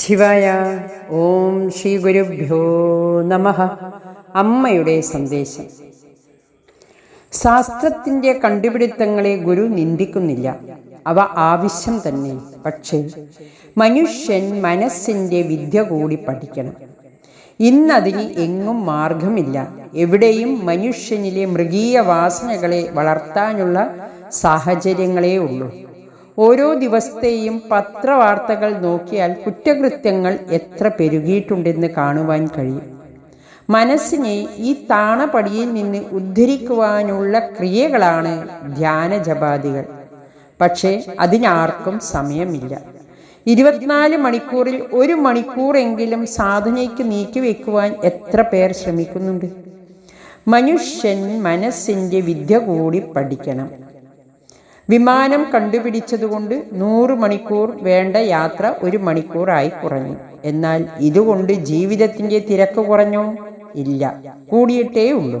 ശിവായ. ഓം ശ്രീ ഗുരുഭ്യോ നമ. അമ്മയുടെ സന്ദേശം. ശാസ്ത്രത്തിന്റെ കണ്ടുപിടുത്തങ്ങളെ ഗുരു നിന്ദിക്കുന്നില്ല. അവ ആവശ്യം തന്നെ. പക്ഷേ മനുഷ്യൻ മനസ്സിന്റെ വിദ്യ കൂടി പഠിക്കണം. ഇന്നതിന് എങ്ങും മാർഗമില്ല. എവിടെയും മനുഷ്യനിലെ മൃഗീയ വാസനകളെ വളർത്താനുള്ള സാഹചര്യങ്ങളേ ഉള്ളൂ. ഓരോ ദിവസത്തെയും പത്രവാർത്തകൾ നോക്കിയാൽ കുറ്റകൃത്യങ്ങൾ എത്ര പെരുകിയിട്ടുണ്ടെന്ന് കാണുവാൻ കഴിയും. മനസ്സിനെ ഈ താണപടിയിൽ നിന്ന് ഉദ്ധരിക്കുവാനുള്ള ക്രിയകളാണ് ധ്യാന ജപാദികൾ പക്ഷേ അതിനാർക്കും സമയമില്ല. ഇരുപത്തിനാല് മണിക്കൂറിൽ ഒരു മണിക്കൂറെങ്കിലും സാധനയ്ക്ക് നീക്കിവെക്കുവാൻ എത്ര പേർ ശ്രമിക്കുന്നുണ്ട്? മനുഷ്യൻ മനസ്സിന്റെ വിദ്യ കൂടി പഠിക്കണം. വിമാനം കണ്ടുപിടിച്ചതുകൊണ്ട് നൂറ് മണിക്കൂർ വേണ്ട യാത്ര ഒരു മണിക്കൂറായി കുറഞ്ഞു. എന്നാൽ ഇതുകൊണ്ട് ജീവിതത്തിന്റെ തിരക്ക് കുറഞ്ഞോ? ഇല്ല. കൂടിയിട്ടേ ഉള്ളൂ.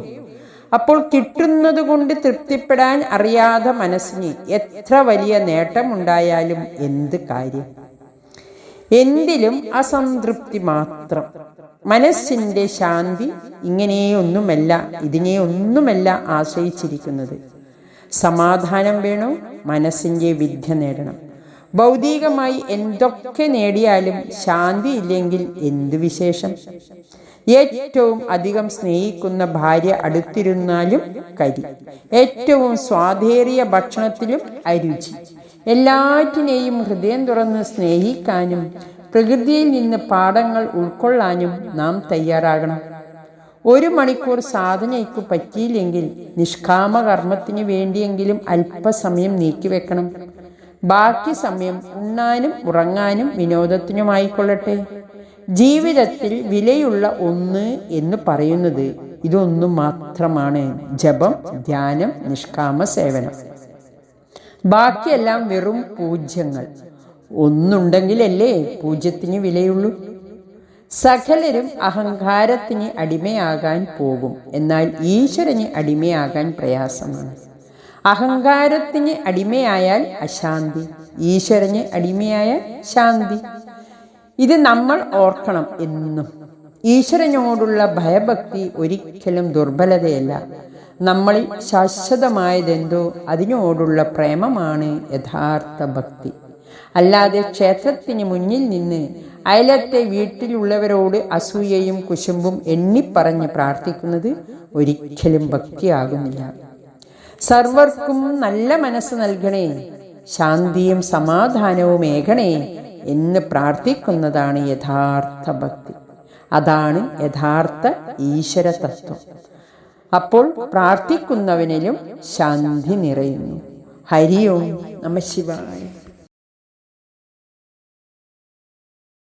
അപ്പോൾ കിട്ടുന്നത് കൊണ്ട് തൃപ്തിപ്പെടാൻ അറിയാതെ മനസ്സിന് എത്ര വലിയ നേട്ടമുണ്ടായാലും എന്ത് കാര്യം? എന്തിലും അസംതൃപ്തി മാത്രം. മനസ്സിന്റെ ശാന്തി ഇങ്ങനെയൊന്നുമല്ല ഇതിനെയൊന്നുമല്ല ആശ്രയിച്ചിരിക്കുന്നത്. സമാധാനം വേണം മനസ്സിന്റെ വിദ്യ നേടണം. ഭൗതികമായി എന്തൊക്കെ നേടിയാലും ശാന്തി ഇല്ലെങ്കിൽ എന്തു വിശേഷം? ഏറ്റവും അധികം സ്നേഹിക്കുന്ന ഭാര്യ അടുത്തിരുന്നാലും കരി. ഏറ്റവും സ്വാധേറിയ ഭക്ഷണത്തിലും അരുചി. എല്ലാറ്റിനെയും ഹൃദയം തുറന്ന് സ്നേഹിക്കാനും പ്രകൃതിയിൽ നിന്ന് പാഠങ്ങൾ ഉൾക്കൊള്ളാനും നാം തയ്യാറാകണം. ഒരു മണിക്കൂർ സാധനയ്ക്ക് പറ്റിയില്ലെങ്കിൽ നിഷ്കാമ കർമ്മത്തിന് വേണ്ടിയെങ്കിലും അല്പസമയം നീക്കിവെക്കണം ബാക്കി സമയം ഉണ്ണാനും ഉറങ്ങാനും വിനോദത്തിനുമായിക്കൊള്ളട്ടെ. ജീവിതത്തിൽ വിലയുള്ള ഒന്ന് എന്ന് പറയുന്നത് ഇതൊന്നും മാത്രമാണ്. ജപം ധ്യാനം നിഷ്കാമ സേവനം. ബാക്കിയെല്ലാം വെറും പൂജ്യങ്ങൾ. ഒന്നുണ്ടെങ്കിലല്ലേ പൂജ്യത്തിന് വിലയുള്ളൂ. സകലരും അഹങ്കാരത്തിന് അടിമയാകാൻ പോകും. എന്നാൽ ഈശ്വരന് അടിമയാകാൻ പ്രയാസമാണ്. അഹങ്കാരത്തിന് അടിമയായാൽ അശാന്തി ഈശ്വരന് അടിമയായാൽ ശാന്തി. ഇത് നമ്മൾ ഓർക്കണം എന്നും. ഈശ്വരനോടുള്ള ഭയഭക്തി ഒരിക്കലും ദുർബലതയല്ല. നമ്മളിൽ ശാശ്വതമായതെന്തോ അതിനോടുള്ള പ്രേമമാണ് യഥാർത്ഥ ഭക്തി. അല്ലാതെ ക്ഷേത്രത്തിന് മുന്നിൽ നിന്ന് അയലത്തെ വീട്ടിലുള്ളവരോട് അസൂയയും കുശുമ്പും എണ്ണിപ്പറഞ്ഞ് പ്രാർത്ഥിക്കുന്നത് ഒരിക്കലും ഭക്തിയാകുന്നില്ല. സർവർക്കും നല്ല മനസ്സ് നൽകണേ ശാന്തിയും സമാധാനവും ഏകണേ എന്ന് പ്രാർത്ഥിക്കുന്നതാണ് യഥാർത്ഥ ഭക്തി. അതാണ് യഥാർത്ഥ ഈശ്വര തത്വം അപ്പോൾ പ്രാർത്ഥിക്കുന്നവനിലും ശാന്തി നിറയുന്നു. ഹരി ഓം നമ ശിവായ.